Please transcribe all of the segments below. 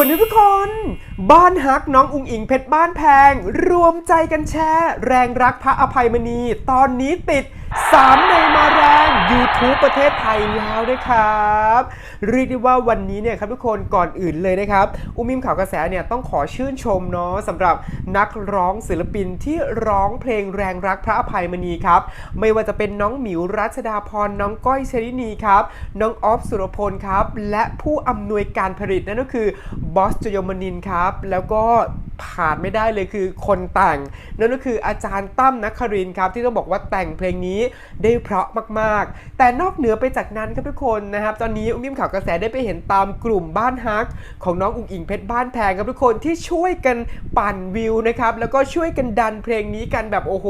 วนทุกคน บ้านฮักน้องอุงอิงเพชรบ้านแพง รวมใจกันแชร์แรงรักพระอภัยมณี ตอนนี้ติด 3 ในมาแรง YouTube ประเทศไทยแล้วนะครับ เรียกได้ว่าวันนี้เนี่ยครับทุกคนก่อนอื่นเลยนะครับ อุ้มมิมข่าวกระแสเนี่ยต้องขอชื่นชมเนาะสำหรับนักร้องศิลปินที่ร้องเพลงแรงรักพระอภัยมณีครับ ไม่ว่าจะเป็นน้องหมิวรัชดาพรน้องก้อยชรินีครับน้องออฟสุรพลครับและผู้อำนวยการผลิตนั่นก็คือบอสจยมนินครับแล้วก็ ขาดไม่ได้เลยคือคนแต่ง นั่นก็คืออาจารย์ตั้มนักครินครับ ที่ต้องบอกว่าแต่งเพลงนี้ได้เพราะมากๆ แต่นอกเหนือไปจากนั้นครับทุกคนนะครับ ตอนนี้อุ้มยิ้มข่าวกระแสได้ไปเห็นตามกลุ่มบ้านฮัก ของน้องอุ๋งอิงเพชรบ้านแพงครับทุกคนที่ช่วยกันปั่นวิวนะครับแล้วก็ช่วยกันดันเพลงนี้กันแบบโอ้โห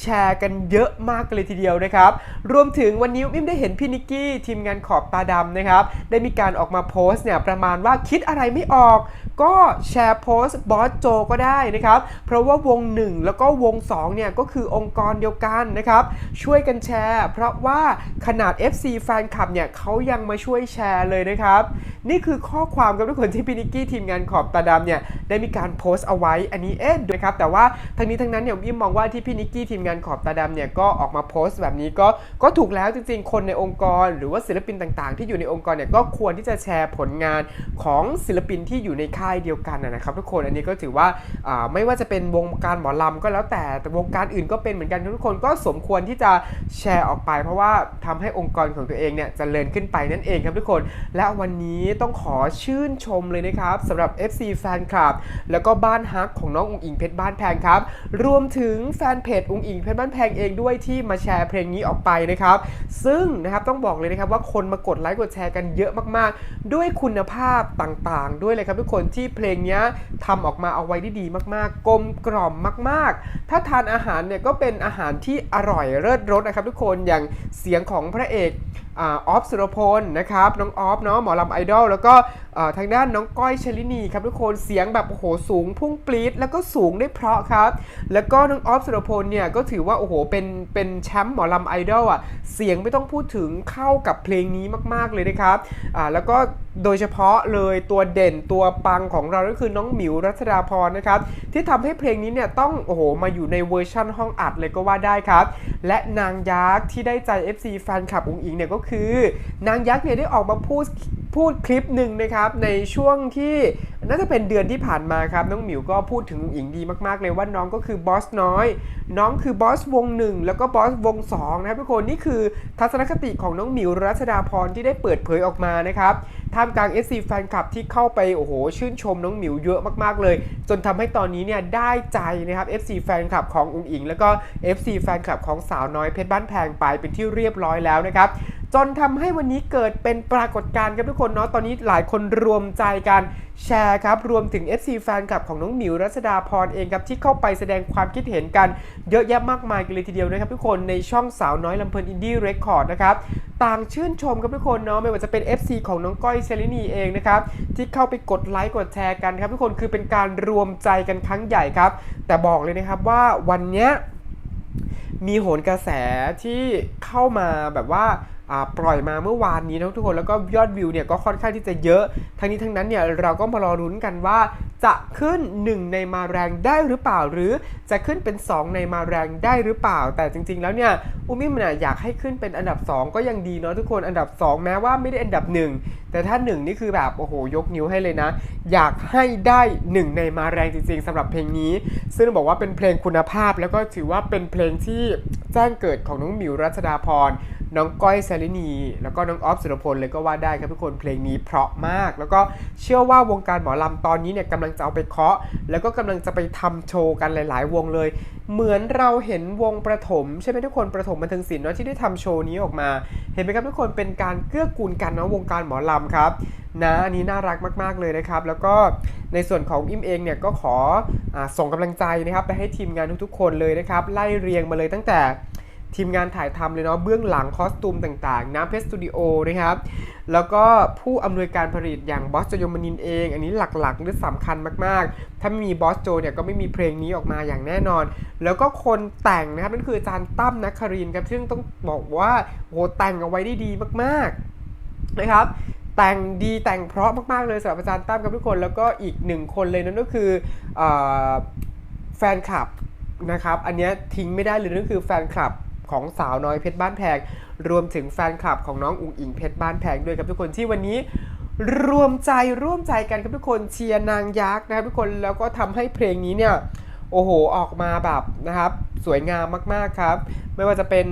แชร์กันเยอะมากเลยทีเดียวนะครับ รวมถึงวันนี้อุ้มิมได้เห็นพี่นิกกี้ทีมงานขอบตาดำนะครับได้มีการออกมาโพสต์เนี่ยประมาณว่าคิดอะไรไม่ออก ก็แชร์โพสต์อสโจก็ได้นะครับ เพราะว่าวง 1 แล้วก็วง2เนี่ยก็คือองค์กรเดียวกันนะครับ ช่วยกันแชร์ เพราะว่าขนาด FC แฟนคลับเนี่ยเขายังมาช่วยแชร์เลยนะครับ นี่คือข้อความกับทุกคนที่พี่นิกกี้ทีมงานขอบตาดำเนี่ยได้มีการโพสต์เอาไว้อันนี้เอ๊ะนะครับแต่ว่าทั้งนี้ทั้งนั้นเนี่ยผมมองว่าที่พี่นิกกี้ทีมงานขอบตาดำเนี่ยก็ออกมาโพสต์แบบนี้ก็ก็ถูกแล้วจริงๆ คนในองค์กร หรือว่าศิลปินต่างๆ ที่อยู่ในองค์กรเนี่ยก็ควรที่จะแชร์ผลงานของศิลปินที่อยู่ในค่ายเดียวกันนะนะครับทุกคนอันนี้ก็ถือว่าไม่ว่าจะเป็นวงการหมอลำก็แล้วแต่แต่วงการอื่นก็เป็นเหมือนกันทุกคนก็สมควรที่จะแชร์ออกไป เพราะว่าทำให้องค์กรของตัวเองเนี่ยจเจริญขึ้นไปนั่นเองครับทุกคน และวันนี้ต้องขอชื่นชมเลยนะครับสำหรับ FC แฟนคลับแล้วก็บ้านฮักของน้องอุงอิงเพชรบ้านแพงครับ รวมถึงแฟนเพจอุงอิงเพชรบ้านแพงเองด้วยที่มาแชร์เพลงนี้ออกไปนะครับ ซึ่งนะครับต้องบอกเลยนะครับว่าคนมากดไลค์กดแชร์กันเยอะมากๆ ด้วยคุณภาพต่างๆ ด้วยเลยครับทุกคนที่เพลงนี้ทำออกอกมาเอาไว้ได้ดีมากๆ กลมกล่อมมากๆ ถ้าทานอาหารเนี่ยก็เป็นอาหารที่อร่อยเลิศรสนะครับทุกคนอย่างเสียงของพระเอกออฟสุรพลนะครับน้องออฟเนาะหมอลำไอดอลแล้วก็ ทางด้านน้องก้อยชลินีครับทุกคนเสียงแบบโอ้โหสูงพุ่งปรี๊ดแล้วก็สูงได้เพราะครับ แล้วก็น้องออฟสุรพลเนี่ยก็ถือว่าโอ้โหเป็นเป็นแชมป์หมอลำไอดอลอะเสียงไม่ต้องพูดถึงเข้ากับเพลงนี้มาก ๆเลยนะครับอ่าแล้วก็โดยเฉพาะเลยตัวเด่นตัวปังของเราก็คือน้องหมิวรัชดาพรนะครับที่ทำให้เพลงนี้เนี่ยต้องโอ้โหมาอยู่ในเวอร์ชั่นห้องอัดเลยก็ว่าได้ครับ และนางยักษ์ที่ได้ใจ FC แฟนคลับอุงอิงเนี่ยก็คือ นางยักษ์เนี่ยได้ออกมาพูด พูดคลิปหนึ่งนะครับในช่วงที่น่าจะเป็นเดือนที่ผ่านมาครับน้องหมิวก็พูดถึงอุงอิงดีมากๆเลยว่าน้องก็คือบอสน้อย น้องคือบอสวงหนึ่งแล้วก็บอสวงสองนะครับทุกคนนี่คือทัศนคติของน้องหมิวรัชดาพรที่ได้เปิดเผยออกมานะครับท่ามกลาง SC แฟนคลับที่เข้าไปโอ้โหชื่นชมน้องหมิวเยอะมากๆเลย จนทำให้ตอนนี้เนี่ยได้ใจนะครับ FC แฟนคลับของอุงอิง แล้วก็ FC แฟนคลับของสาวน้อยเพชรบ้านแพงไปเป็นที่เรียบร้อยแล้วนะครับ จนทำให้วันนี้เกิดเป็นปรากฏการณ์ครับทุกคนเนาะตอนนี้หลายคนรวมใจกันแชร์ครับ รวมถึง FC แฟนคลับของน้องหมิวรัชดาพรเองครับ ที่เข้าไปแสดงความคิดเห็นกันเยอะแยะมากมายกันเลยทีเดียวนะครับทุกคนในช่องสาวน้อยลำเพลินอินดี้เรคคอร์ดนะครับต่างชื่นชมครับทุกคนเนาะไม่ว่าจะเป็น FC ของน้องก้อยเชลินีเองนะครับที่เข้าไปกดไลค์กดแชร์กันครับทุกคนคือเป็นการรวมใจกันครั้งใหญ่ครับ แต่บอกเลยนะครับว่าวันเนี้ยมีโหนกระแสที่เข้ามาแบบว่า ปล่อยมาเมื่อวานนี้นะทุกคนแล้วก็ยอดวิวเนี่ยก็ค่อนข้างที่จะเยอะ ทั้งนี้ทั้งนั้นเนี่ยเราก็มารอรุ้นกันว่า จะขึ้น 1 ในมาแรงได้หรือเปล่า หรือจะขึ้นเป็น 2 ในมาแรงได้หรือเปล่า แต่จริง ๆ แล้วเนี่ยอุ้มิมนี่ยอยากให้ขึ้นเป็นอันดับ 2 ก็ยังดีเนาะทุกคนอันดับ 2 แม้ว่าไม่ได้อันดับ 1 แต่ถ้า 1 นี่คือแบบโอ้โหยกนิ้วให้เลยนะ อยากให้ได้ 1 ในมาแรงจริง ๆสำหรับเพลงนี้ ซึ่งต้องบอกว่าเป็นเพลงคุณภาพแล้วก็ถือว่าเป็นเพลงที่แจ้งเกิดของน้องหมิวรัชดาพร น้องก้อยสาลินี แล้วก็น้องออฟสุรพลเลยก็ว่าได้ครับทุกคนเพลงนี้เพราะมาก แล้วก็เชื่อว่าวงการหมอลำตอนนี้เนี่ยกำลังจะเอาไปเคาะ แล้วก็กำลังจะไปทำโชว์กันหลาย ๆ วงเลย เหมือนเราเห็นวงประถมใช่ไหมทุกคนประถมบันเทิงศิลป์เนาะที่ได้ทำโชว์นี้ออกมา เห็นไหมครับทุกคนเป็นการเกื้อกูลกันเนาะวงการหมอลำครับนะอันนี้น่ารักมากๆเลยนะครับ แล้วก็ในส่วนของอิมเองเนี่ยก็ขออส่งกำลังใจนะครับไปให้ทีมงานทุกๆ คนเลยนะครับไล่เรียงมาเลยตั้งแต่ ทีมงานถ่ายทำเลยเนาะเบื้องหลังคอสตูมต่างๆ น้ำเพชรสตูดิโอนะครับแล้วก็ผู้อำนวยการผลิตอย่างบอสโจยมนินเอง อันนี้หลักๆหรือสำคัญมากๆ ถ้าไม่มีบอสโจเนี่ยก็ไม่มีเพลงนี้ออกมาอย่างแน่นอน แล้วก็คนแต่งนะครับนั่นคืออาจารย์ตั้มนักครินครับซึ่งต้องบอกว่าโหแต่งเอาไว้ได้ดีมากๆนะครับแต่งดีแต่งเพราะมากๆเลยสำหรับอาจารย์ตั้มครับทุกคน แล้วก็อีกหนึ่งคนเลยนั่นก็คืออแฟนคลับนะครับ อันนี้ทิ้งไม่ได้เลยนั่นคือแฟนคลับ ของสาวน้อยเพชรบ้านแพง รวมถึงแฟนคลับของน้องอุ๋งอิงเพชรบ้านแพงด้วยครับทุกคนที่วันนี้รวมใจร่วมใจกันครับทุกคนเชียร์นางยักษ์นะครับทุกคนแล้วก็ทำให้เพลงนี้เนี่ยโอ้โหออกมาแบบนะครับสวยงามมากๆครับ ไม่ว่าจะเป็น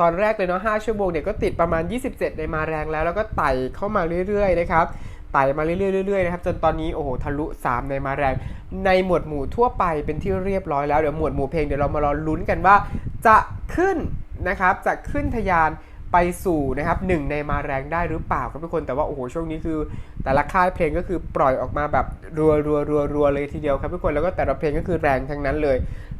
ตอนแรกเลยเนาะ5ชั่วโมงเนี่ยก็ติดประมาณ 27 ในมาแรงแล้ว แล้วก็ไต่เข้ามาเรื่อยๆนะครับ ไต่มาเรื่อยๆนะครับจนตอนนี้โอ้โหทะลุ 3 ในมาแรง ในหมวดหมู่ทั่วไปเป็นที่เรียบร้อยแล้วเดี๋ยวหมวดหมู่เพลงเดี๋ยวเรามารอลุ้นกันว่า จะขึ้นนะครับจะขึ้นทะยาน ไปสู่นะครับหนึ่งในมาแรงได้หรือเปล่าครับทุกคนแต่ว่าโอ้โหช่วงนี้คือ แต่ละค่ายเพลงก็คือปล่อยออกมาแบบรัวรัวรัวรัวเลยทีเดียวครับทุกคนแล้วก็แต่ละเพลงก็คือแรงทั้งนั้นเลย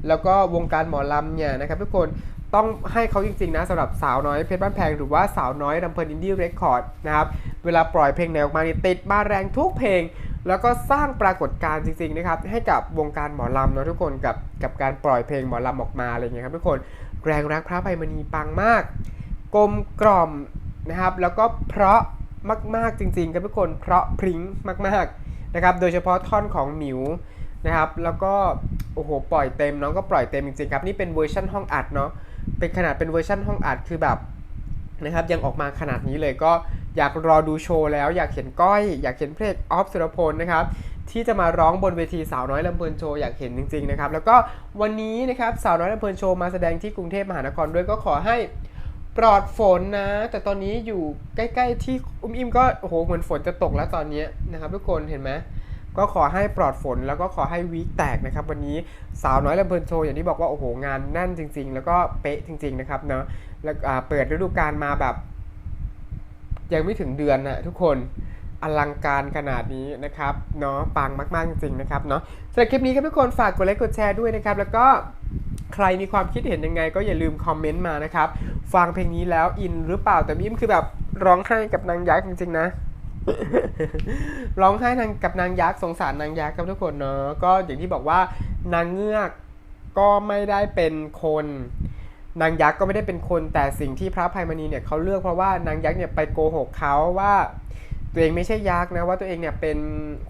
แล้วก็วงการหมอลำเนี่ยนะครับทุกคนต้องให้เขาจริงๆนะสำหรับสาวน้อยเพชรบ้านแพงหรือว่าสาวน้อยลำเพลินอินดี้เรคคอร์ดนะครับเวลาปล่อยเพลงไหนออกมานี่ติดมาแรงทุกเพลง แล้วก็สร้างปรากฏการณ์จริงๆนะครับให้กับวงการหมอลำเนาะทุกคนกับกับการปล่อยเพลงหมอลำออกมาอะไรเงี้ยครับทุกคนแรงรักพระไพมณีปังมาก กลมกล่อมนะครับ แล้วก็เพราะมาก ๆจริงๆครับทุกคนเพราะพริ้งมากๆนะครับ โดยเฉพาะท่อนของหมิวนะครับ แล้วก็โอ้โหปล่อยเต็มน้องก็ปล่อยเต็มจริงๆครับนี่เป็นเวอร์ชันห้องอัดเนาะเป็นขนาดเป็นเวอร์ชันห้องอัดคือแบบนะครับยังออกมาขนาดนี้เลยก็อยากรอดูโชว์แล้วอยากเห็นก้อย อยากเห็นเพลงออฟสุรพลนะครับที่จะมาร้องบนเวทีสาวน้อยลำเพลินโชว์อยากเห็นจริงๆนะครับแล้วก็วันนี้นะครับสาวน้อยลำเพลินโชว์มาแสดงที่กรุงเทพมหานครด้วยก็ขอให้ ปลอดฝนนะ แต่ตอนนี้อยู่ใกล้ๆที่อุ้มอิมก็โอ้โหเหมือนฝนจะตกแล้วตอนนี้นะครับ ทุกคนเห็นไหมก็ขอให้ปลอดฝนแล้วก็ขอให้วีคแตกนะครับ วันนี้สาวน้อยลำเพลินโชว์อย่างที่บอกว่าโอ้โหงานแน่นจริง ๆ แล้วก็เป๊ะจริง ๆนะครับเนาะแล้วเปิดฤดูกาลมาแบบ ยังไม่ถึงเดือนนะทุกคนอลังการขนาดนี้นะครับเนาะปังมากๆจริงๆนะครับเนาะสำหรับคลิปนี้ครับทุกคนฝากกดไลค์กดแชร์ด้วยนะครับ แล้วก็ ใครมีความคิดเห็นยังไง ก็อย่าลืมคอมเมนต์มานะครับ ฟังเพลงนี้แล้วอินหรือเปล่าแต่มิมคือแบบร้องไห้กับนางยักษ์จริงๆนะ ร้องไห้นางกับนางยักษ์สงสารนางยักษ์ครับทุกคนเนาะก็อย่างที่บอกว่านางเงือกก็ไม่ได้เป็นคน นางยักษ์ก็ไม่ได้เป็นคนแต่สิ่งที่พระภัยมณีเนี่ยเขาเลือกเพราะว่านางยักษ์เนี่ยไปโกหกเขาว่า ตัวเองไม่ใช่ยักษ์นะว่าตัวเองเนี่ยเป็น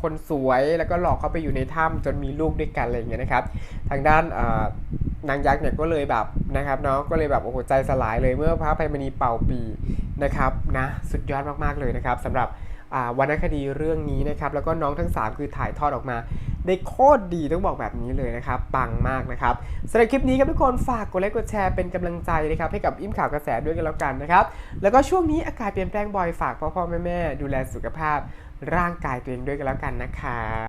คนสวยแล้วก็หลอกเขาไปอยู่ในถ้ำจนมีลูกด้วยกันอะไรอย่างเงี้ยนะครับ ทางด้านนางยักษ์เนี่ยก็เลยแบบนะครับเนาะก็เลยแบบโอ้โหใจสลายเลยเมื่อพระภัยมณีเป่าปีนะครับนะสุดยอดมากๆเลยนะครับสำหรับวรรณคดีเรื่องนี้นะครับแล้วก็น้องทั้ง 3 คือถ่ายทอดออกมา ได้โคตรดีต้องบอกแบบนี้เลยนะครับ ปังมากนะครับสำหรับคลิปนี้ครับทุกคนฝากกดไลค์กดแชร์เป็นกำลังใจนะครับให้กับอิ่มข่าวกระแสด้วยกันแล้วกันนะครับแล้วก็ช่วงนี้อากาศเปลี่ยนแปลงบ่อยฝากพ่อพ่อแม่แม่ดูแลสุขภาพร่างกายตัวเองด้วยกันแล้วกันนะครับ